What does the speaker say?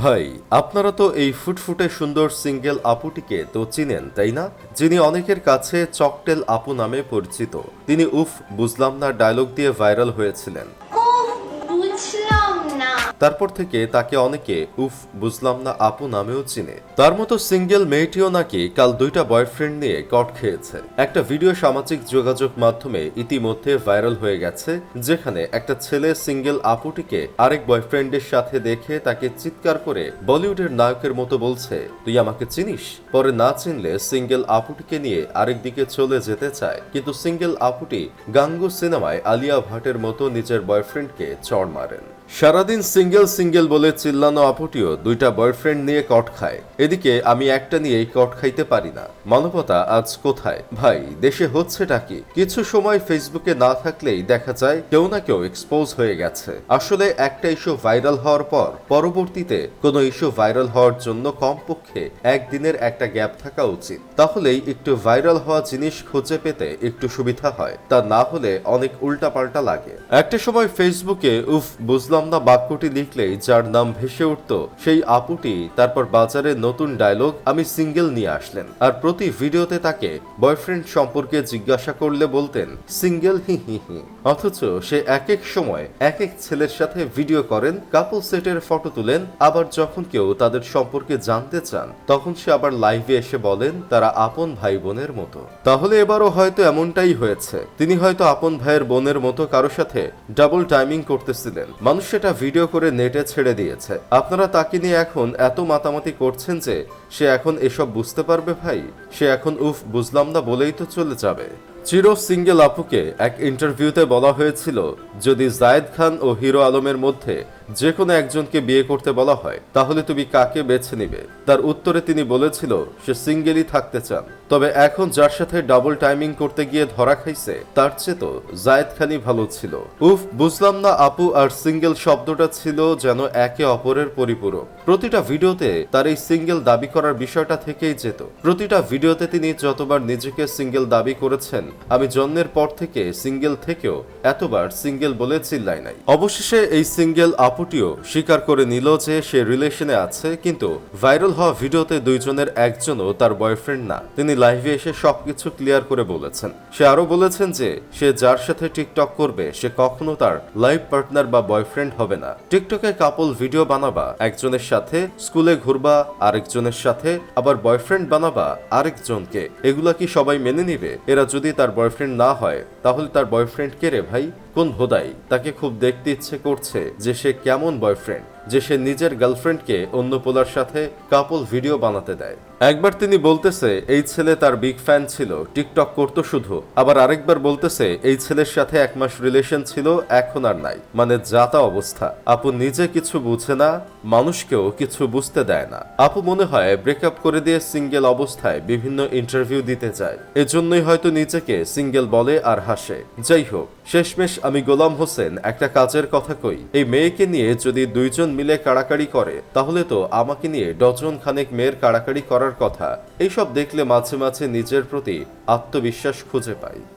ভাই, আপনারা তো এই ফুটফুটে সুন্দর সিঙ্গেল আপুটিকে তো চিনেন, তাই না? যিনি অনেকের কাছে চকটেল আপু নামে পরিচিত। তিনি উফ, বুঝলাম না, ডায়লগ দিয়ে ভাইরাল হয়েছিলেন। তারপর থেকে তাকে অনেকে, উফ, বুঝলাম না আপু নামেও চিনে। তার মতো সিঙ্গেল মেয়েটিও নাকি কাল দুইটা বয়ফ্রেন্ড নিয়ে কট খেয়েছে। একটা ভিডিও সামাজিক যোগাযোগ মাধ্যমে ইতিমধ্যে ভাইরাল হয়ে গেছে, যেখানে একটা ছেলে সিঙ্গেল আপুটিকে আরেক বয়ফ্রেন্ডের সাথে দেখে তাকে চিৎকার করে বলিউডের নায়কের মতো বলছে, তুই আমাকে চিনিস? পরে না চিনলে সিঙ্গেল আপুটিকে নিয়ে আরেক দিকে চলে যেতে চায়। কিন্তু সিঙ্গেল আপুটি গাঙ্গু সিনেমায় আলিয়া ভাটের মতো নিজের বয়ফ্রেন্ডকে চড় মারেন। সারাদিন সিঙ্গেল সিঙ্গেল বলে চিল্লানো আপুটিও দুইটা বয়ফ্রেন্ড নিয়ে কট খায়। এদিকে আমি একটা নিয়েই কট খাইতে পারি না। মানবতা আজ কোথায়? ভাই, দেশে হচ্ছেটা কি? কিছু সময় ফেসবুকে না থাকলেই দেখা যায় কেউ না কেউ এক্সপোজ হয়ে গেছে। আসলে একটা ইস্যু ভাইরাল হওয়ার পর, পরবর্তীতে কোনো ইস্যু ভাইরাল হওয়ার জন্য কমপক্ষে একদিনের একটা গ্যাপ থাকা উচিত। তাহলেই একটু ভাইরাল হওয়া জিনিস খুঁজে পেতে একটু সুবিধা হয়। তা না হলে অনেক উল্টাপাল্টা লাগে। একটা সময় ফেসবুকে, উফ, বুঝলাম না বাক্যটি লিখলেই যার নাম ভেসে উঠত, সেই আপুটি তারপর বাজারে নতুন ডায়লগ আমি সিঙ্গেল নিয়ে আসলেন। আর প্রতি ভিডিওতে তাকে বয়ফ্রেন্ড সম্পর্কে জিজ্ঞাসা করলে বলতেন সিঙ্গেল হি হি হি। অথচ সে এক এক সময় এক এক ছেলের সাথে ভিডিও করেন কাপল সেটের ফটো তুলেন, আবার যখন কেউ তাদের সম্পর্কে জানতে চান, তখন সে আবার লাইভে এসে বলেন, তারা আপন ভাই বোনের মতো। তাহলে এবারও হয়তো এমনটাই হয়েছে। তিনি হয়তো আপন ভাইয়ের বোনের মতো কারও সাথে ডাবল টাইমিং করতেছিলেন। মানুষ সেটা ভিডিও করে নেটে ছেড়ে দিয়েছে। আপনারা তাকে নিয়ে এখন এত মাতামাতি করছেন যে সে এখন এসব বুঝতে পারবে ভাই? সে এখন উফ, বুঝলাম না বলেই তো চলে যাবে। চির সিঙ্গেল আপুকে এক ইন্টারভিউতে বলা হয়েছিল, যদি জায়েদ খান ও হিরো আলমের মধ্যে যে কোনো একজনকে বিয়ে করতে বলা হয়, তাহলে তুমি কাকে বেছে নিবে? তার উত্তরে তিনি বলেছিল, সে সিঙ্গেলই থাকতে চান। তবে এখন যার সাথে ডাবল টাইমিং করতে গিয়ে ধরা খাইছে, তার চেয়ে তো জায়েদ খানই ভালো ছিল। উফ, বুঝলাম না আপু, আর সিঙ্গেল শব্দটা ছিল যেন একে অপরের পরিপূরক। প্রতিটা ভিডিওতে তার এই সিঙ্গেল দাবি করার বিষয়টা থেকেই যেত। প্রতিটা ভিডিওতে তিনি যতবার নিজেকে সিঙ্গেল দাবি করেছেন আমি জন্মের পর থেকে সিঙ্গেল থেকেও এতবার সিঙ্গেল বলে চিল্লাই নাই। অবশেষে এই সিঙ্গেল আপুটিও স্বীকার করে নিল যে সে রিলেশনে আছে, কিন্তু ভাইরাল হওয়া ভিডিওতে দুইজনের একজনও তার বয়ফ্রেন্ড না। তিনি লাইভে এসে সবকিছু ক্লিয়ার করে বলেছেন। সে আরও বলেছেন যে সে যার সাথে টিকটক করবে, সে কখনো তার লাইফ পার্টনার বা বয়ফ্রেন্ড হবে না। টিকটকে কাপল ভিডিও বানাবা, একজনের সাথে স্কুলে ঘুরবা, আরেকজনের সাথে আবার বয়ফ্রেন্ড বানাবা, আরেকজনকে। এগুলা কি সবাই মেনে নিবে? এরা যদি তার বয়ফ্রেন্ড না হয় তাহলে তার বয়ফ্রেন্ড কে রে ভাই? কোন ভোদাই তাকে খুব দেখতে ইচ্ছে করছে যে সে কেমন বয়ফ্রেন্ড, যে সে নিজের গার্লফ্রেন্ডকে অন্য পোলার সাথে কাপল ভিডিও বানাতে দেয়। একবার তিনি বলতেছে, এই ছেলে তার বিগ ফ্যান ছিল, টিকটক করতো শুধু। আবার আরেকবার বলতেছে, এই ছেলের সাথে এক মাস রিলেশন ছিল, এখন আর নাই। মানে যাতা অবস্থা। আপু নিজে কিছু বুঝে না, মানুষকেও কিছু বুঝতে দেয় না। আপু মনে হয় ব্রেকআপ করে দিয়ে সিঙ্গেল অবস্থায় বিভিন্ন ইন্টারভিউ দিতে যায় এজন্যই হয়তো নিজেকে সিঙ্গেল বলে আর হাসে। যাই হোক, শেষমেশ আমি গোলাম হোসেন, একটা কাজের কথা কই। এই মেয়েকে নিয়ে যদি দুইজন মিলে কাড়াকাড়ি করে, তাহলে তো আমাকে নিয়ে ডজন খানেক মেয়ের কাড়াকাড়ি করার কথা। এইসব দেখলে মাঝে মাঝে নিজের প্রতি আত্মবিশ্বাস খুঁজে পাই।